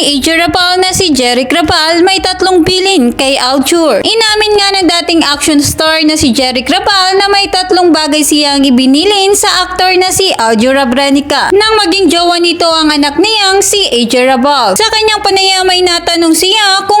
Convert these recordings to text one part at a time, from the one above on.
ni AJ Rapal na si Jeric Rapal may tatlong bilin kay Alture. Inamin nga ng dating action star na si Jeric Rapal na may tatlong bagay siyang ibinilin sa aktor na si Aljo Rabranica nang maging jowa nito ang anak niyang si AJ Rapal. Sa kanyang panayam ay natanong siya kung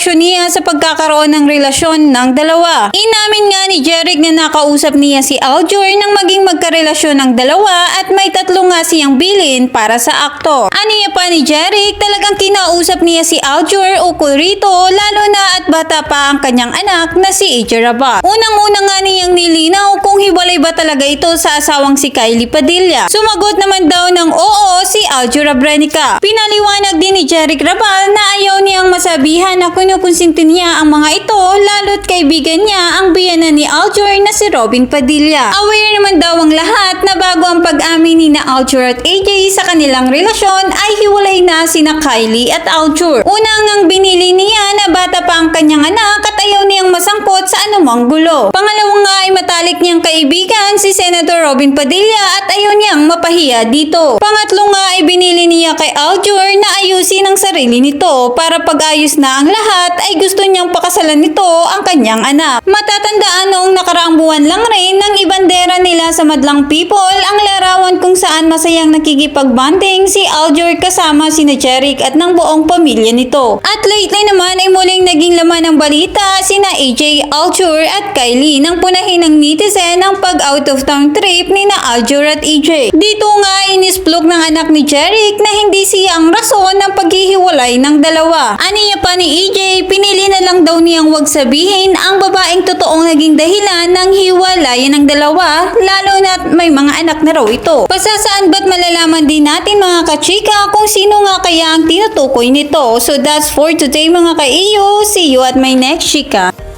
reaksyon niya sa pagkakaroon ng relasyon ng dalawa. Inamin nga ni Jeric na nakausap niya si Aljur nang maging magkarelasyon ng dalawa at may tatlo nga siyang bilin para sa aktor. Aniya pa ni Jeric, talagang kinausap niya si Aljur ukol rito lalo na at bata pa ang kanyang anak na si AJ Rabat. Unang-una nga niyang nilinaw kung hiwalay ba talaga ito sa asawang si Kylie Padilla. Sumagot naman daw ng oo si Aljur Abrenica. Pinaliwanag din ni Jeric Rabal na ayaw niyang masabihan na kinukonsinti niya ang mga ito lalo't kaibigan niya ang biyanan ni Aljur na si Robin Padilla. Aware naman daw ang lahat na bago ang pag-amin ni na Aljur at AJ sa kanilang relasyon ay hiwalay na sina Kylie at Aljur. Una ngang binili niya na bata pa ang kanyang anak at ayaw niyang masangkot sa anumang gulo. Pangalawa matalik niyang kaibigan si Senator Robin Padilla at ayaw niyang mapahiya dito. Pangatlo nga ay binili niya kay Aljur na ayusin ang sarili nito para pag-ayos na ang lahat ay gusto niyang pakasalan nito ang kanyang anak. Matatandaan noong nakaraang buwan lang rin ng ibandera nila sa Madlang People ang larawan kung saan masayang nakikipag-bonding si Aljur kasama si Jeric at ng buong pamilya nito. At lately naman ay muling naging laman ng balita sina AJ Aljur at Kylie nang punahin ng netizen ang pag out of town trip ni na Aljur at AJ. Dito nga inisplog ng anak ni Jeric na hindi siya ang rason ng paghihiwalay ng dalawa. Aniya pa ni AJ, pinili na lang daw niyang wag sabihin ang babaeng totoong naging dahilan ng hiwalayan ng dalawa, lalo na may mga anak na raw ito. Pasasaan ba't malalaman din natin mga kachika kung sino nga kaya ang tinutukoy nito? So that's for today mga ka-iyo. See you at my next chika.